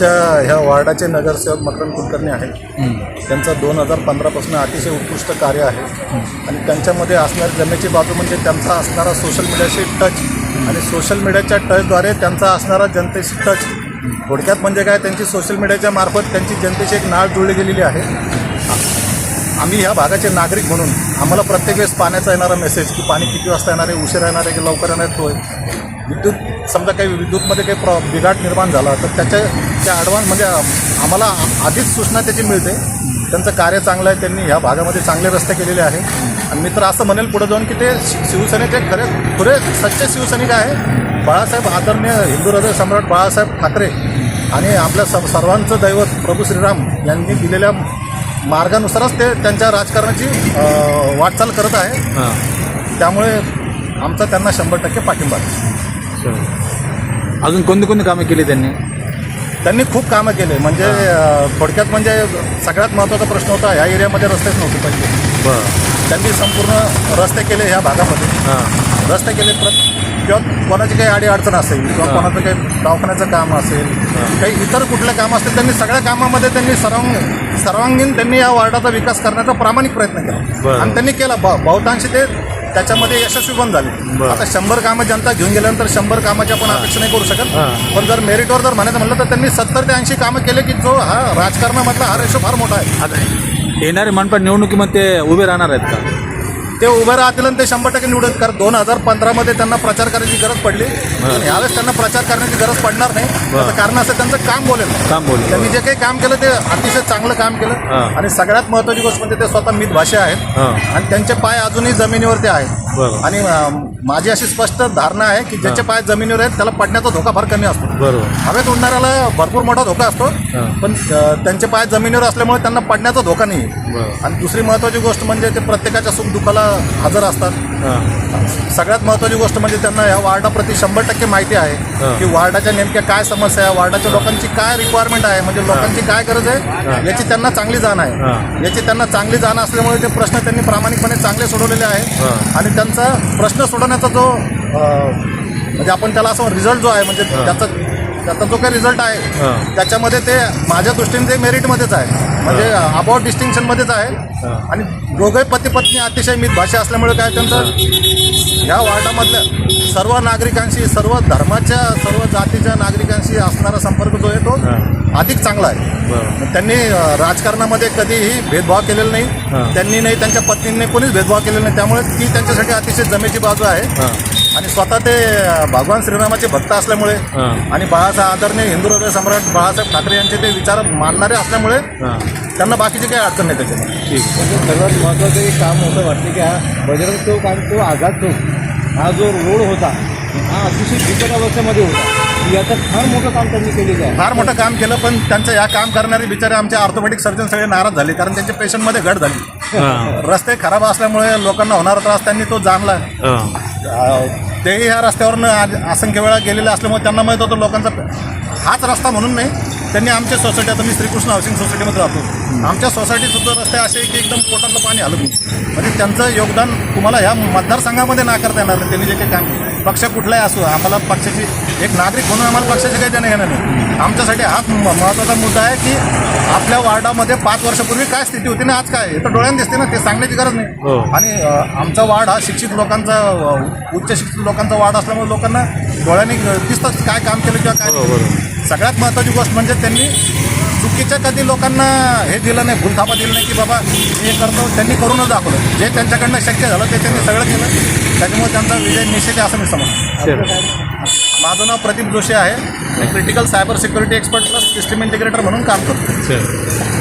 आमच्या ह्या वार्डाचे नगरसेवक मकरंद कुलकर्णी आहेत. त्यांचं दोन हजार पंधरापासून अतिशय उत्कृष्ट कार्य आहे. आणि त्यांच्यामध्ये असणारी जमेची बाजू म्हणजे त्यांचा असणारा सोशल मीडियाशी टच आणि सोशल मीडियाच्या टचद्वारे त्यांचा असणारा जनतेशी टच थोडक्यात म्हणजे काय? त्यांची सोशल मीडियाच्या मार्फत त्यांची जनतेची एक नाळ जुळली गेलेली आहे. आम्ही ह्या भागाचे नागरिक म्हणून आम्हाला प्रत्येक वेळेस पाण्याचा येणारा मेसेज की पाणी किती वाजता येणार आहे उशीर येणार आहे की लवकर येणार आहे तो आहे. विद्युत समजा काही विद्युतमध्ये काही प्रॉ बिघाड निर्माण झाला तर त्याच्या त्या ॲडव्हान्स म्हणजे आम्हाला आधीच सूचना त्याची मिळते. त्यांचं कार्य चांगलं आहे त्यांनी ह्या भागामध्ये चांगले रस्ते केलेले आहे आणि मी तर असं म्हणेल पुढे जाऊन की ते शि- शिवसेनेचे खरे खरे सच्चे शिवसैनिक आहे बाळासाहेब आदरणीय हिंदू हृदय सम्राट बाळासाहेब ठाकरे आणि आपल्या स सर्वांचं दैवत प्रभू श्रीराम यांनी दिलेल्या मार्गानुसारच ते त्यांच्या राजकारणाची वाटचाल करत आहे. हां. त्यामुळे आमचा त्यांना शंभर टक्के पाठिंबा आहे. अजून कोणती कोणती कामं केली त्यांनी? त्यांनी खूप कामं केले. म्हणजे अ, थोडक्यात म्हणजे सगळ्यात महत्त्वाचा प्रश्न होता ह्या एरियामध्ये रस्तेच नव्हते पहिले बरं. त्यांनी संपूर्ण रस्ते केले ह्या भागामध्ये. हां. रस्ते केले प्र किंवा कोणाची काही अडी अडचण असेल किंवा. कोणाचं काही दवाखान्याचं काम असेल काही इतर कुठलं काम असतील त्यांनी सगळ्या कामामध्ये त्यांनी सर्वांग सर्वांगीण त्यांनी या वार्डाचा विकास करण्याचा प्रामाणिक प्रयत्न केला. आणि त्यांनी केला बहुतांशी ते त्याच्यामध्ये यशस्वी पण झाले. आता शंभर कामं जनता घेऊन गेल्यानंतर शंभर कामाची आपण अपेक्षा नाही करू शकत. पण जर मेरिटवर जर म्हणायचं म्हणलं तर त्यांनी सत्तर ते ऐंशी कामं केले की जो हा राजकारणामधला हा रेशो फार मोठा आहे येणारे मनपा निवडणुकीमध्ये उभे राहणार आहेत का ते उभे राहतील आणि ते शंभर टक्के निवडून कारण दोन हजार पंधरामध्ये त्यांना प्रचार करण्याची गरज पडली. पण यावेळेस त्यांना प्रचार करण्याची गरज पडणार नाही. त्याचं कारण असं त्यांचं काम बोलेल. काम बोलले. त्यांनी जे काही काम केलं ते अतिशय चांगलं काम केलं. हा. आणि सगळ्यात महत्त्वाची गोष्ट म्हणजे ते स्वतः मित भाषा आहेत. हां. आणि त्यांचे पाय अजूनही जमिनीवरती आहेत. आणि अं, माझी अशी स्पष्ट धारणा आहे की ज्याचे पाय जमिनीवर आहेत त्याला पडण्याचा धोका फार कमी असतो. बरोबर. हवेत उडणाऱ्याला भरपूर मोठा धोका असतो हा. पण अं, त्यांचे पाय जमिनीवर असल्यामुळे त्यांना पडण्याचा धोका नाही बरं आणि दुसरी महत्त्वाची गोष्ट म्हणजे ते प्रत्येकाच्या सुखदुःखाला हजर असतात. हां. सगळ्यात महत्त्वाची गोष्ट म्हणजे त्यांना या वार्डाप्रती शंभर टक्के माहिती आहे. की वार्डाच्या नेमक्या काय समस्या आहे वार्डाच्या लोकांची काय रिक्वायरमेंट आहे म्हणजे लोकांची काय गरज आहे याची त्यांना चांगली जाण हा. आहे याची त्यांना चांगली जाण असल्यामुळे ते प्रश्न त्यांनी प्रामाणिकपणे चांगले सोडवलेले हा. आहे आणि त्यांचा प्रश्न सोडवण्याचा जो म्हणजे आपण त्याला असं रिझल्ट जो आहे म्हणजे त्याचा त्याचा जो काही रिझल्ट आहे. त्याच्यामध्ये ते माझ्या दृष्टीने ते मेरिटमध्येच आहे. म्हणजे अबाउट डिस्टिंक्शनमध्येच आहे. आणि दोघे पती पत्नी अतिशय मित भाषा असल्यामुळे काय त्यांचं ह्या वार्डामधल्या सर्व नागरिकांशी सर्व धर्माच्या सर्व जातीच्या नागरिकांशी असणारा संपर्क जो आहे तो. अधिक चांगला आहे. त्यांनी राजकारणामध्ये कधीही भेदभाव केलेला. नाही. त्यांनी नाही त्यांच्या पत्नींनी कोणीच भेदभाव केलेला नाही. त्यामुळे ती त्यांच्यासाठी अतिशय जमेची बाजू आहे. आणि स्वतः ते भगवान श्रीरामाचे भक्त असल्यामुळे आणि बाळासाहेब आदरणीय हिंदू हृदय सम्राट बाळासाहेब ठाकरे यांचे ते विचार मानणारे असल्यामुळे त्यांना बाकीची काही अडचण नाही त्याच्यामध्ये. ठीक म्हणजे सर्वात महत्त्वाचं एक काम होतं वाटते की हा बजरंग चौक आणि तो आझाद चौक हा जो रोड होता हा अतिशय बिकट अवस्थेमध्ये होता. याचं फार मोठं काम त्यांनी केलेलं आहे. फार मोठं काम केलं पण त्यांचं या काम करणारे बिचारे आमचे ऑर्थोपेडिक सर्जन सगळे नाराज झाले कारण त्यांच्या पेशंटमध्ये घट झाली. हां. रस्ते खराब असल्यामुळे लोकांना होणारा त्रास त्यांनी तो जाणला. तेही ह्या रस्त्यावरनं असंख्य वेळा गेलेले असल्यामुळे त्यांना माहीत होतं लोकांचा हाच रस्ता म्हणून नाही त्यांनी आमच्या सोसायटी आता मी श्रीकृष्ण हाऊसिंग सोसायटीमध्ये राहतो. आमच्या सोसायटीत सुद्धा रस्ते असे की एकदम पोटातलं पाणी नाही. म्हणजे त्यांचं योगदान तुम्हाला ह्या मतदारसंघामध्ये नाकारता येणार नाही. त्यांनी जे काही काम. पक्ष कुठलाही असो आम्हाला पक्षाची एक नागरिक म्हणून आम्हाला पक्षाचे काही देणं घेणं नाही. आमच्यासाठी हाच महत्त्वाचा मुद्दा आहे की आपल्या वार्डामध्ये पाच वर्षापूर्वी काय स्थिती होती ना आज काय हे तर डोळ्याने दिसते ना ते सांगण्याची गरज हो. नाही आणि अ, आमचा वार्ड हा शिक्षित लोकांचा उच्च शिक्षित लोकांचा वार्ड असल्यामुळे लोकांना डोळ्याने दिसतं काय काम केलं किंवा काय हो. सगळ्यात महत्त्वाची गोष्ट म्हणजे त्यांनी चुकीच्या कधी लोकांना हे दिलं नाही भूलथापा दिलं नाही की बाबा हे करतो त्यांनी करूनच दाखवलं. जे त्यांच्याकडनं शक्य झालं ते त्यांनी सगळं केलं. त्याच्यामुळे त्यांचा विजय निश्चित आहे असं मी समजतो. माझं नाव प्रदीप जोशी आहे. मी critical cyber security expert plus system integrator म्हणून काम करतो.